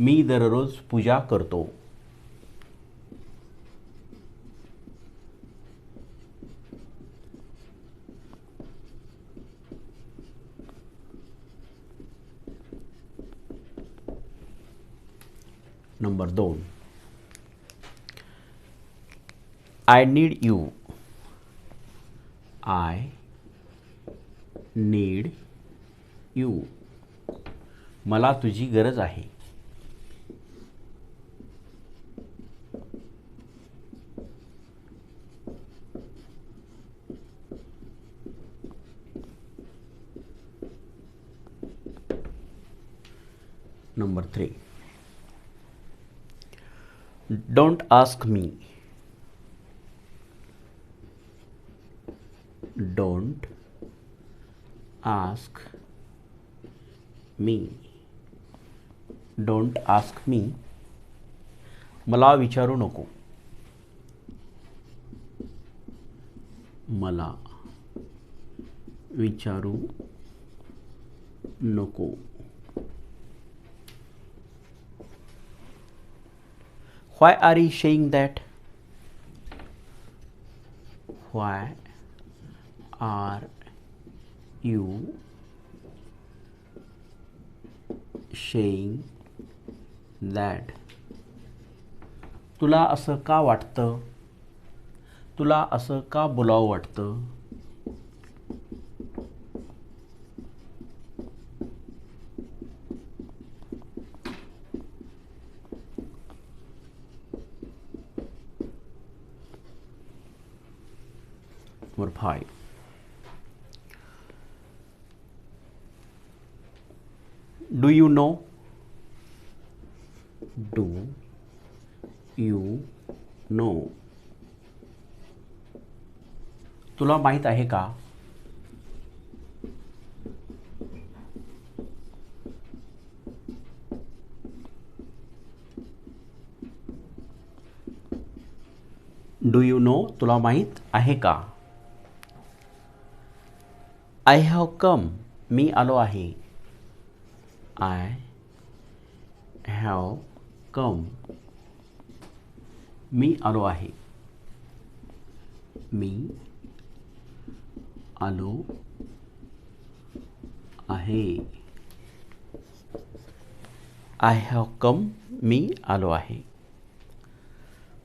मी दररोज पूजा करतो. नंबर दोन. I need you I need you मला तुझी गरज आहे. Number three. Don't ask me don't ask me don't ask me मला विचारू नको. मला विचारू नको. Why are you saying that? Why are you saying that? तुला असं का वाटतं तुला असं का बोलावं वाटतं Number five. Do you know? Do you know? तुला माहीत आहे का डू यू नो तुला माहीत आहे का आय हॅव कम मी आलो आहे आय हॅव कम मी आलो आहे मी आलो आहे आय हॅव कम मी आलो आहे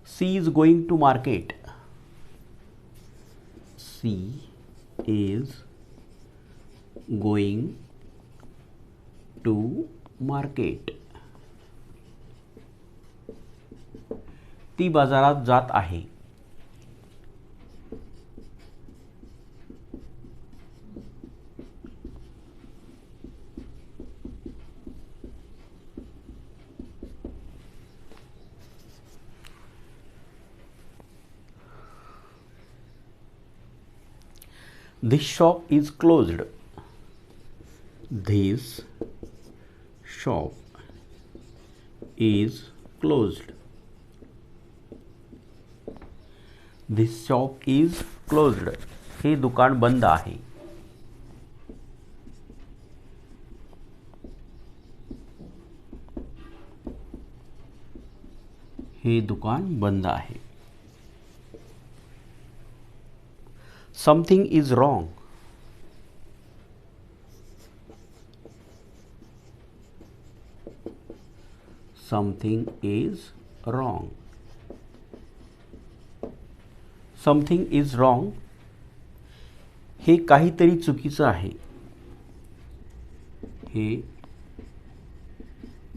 she is going to market she is going to market ती बाजारात जात आहे This shop is closed. This shop is closed. This shop is closed. हे दुकान बंद आहे हे दुकान बंद आहे something is wrong something is wrong. Something is wrong हे काहीतरी चुकीचं आहे हे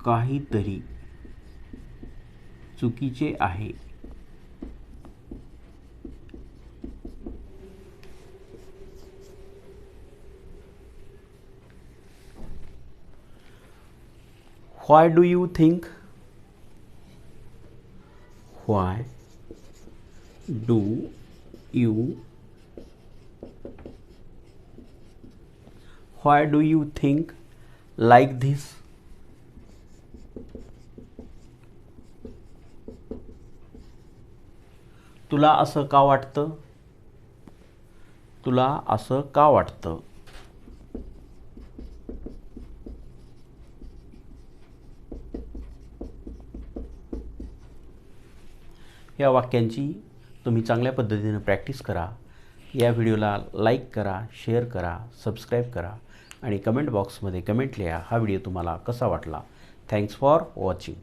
काहीतरी चुकीचे आहे why do you think why do you why do you think like this तुला असं का वाटतं? तुला असं का वाटतं? या वाक्यांची तुम्ही चांगल्या पद्धतीनं प्रॅक्टिस करा. या व्हिडिओला लाईक करा शेअर करा सबस्क्राईब करा आणि कमेंट बॉक्समध्ये कमेंट लिहा. हा व्हिडिओ तुम्हाला कसा वाटला? Thanks for watching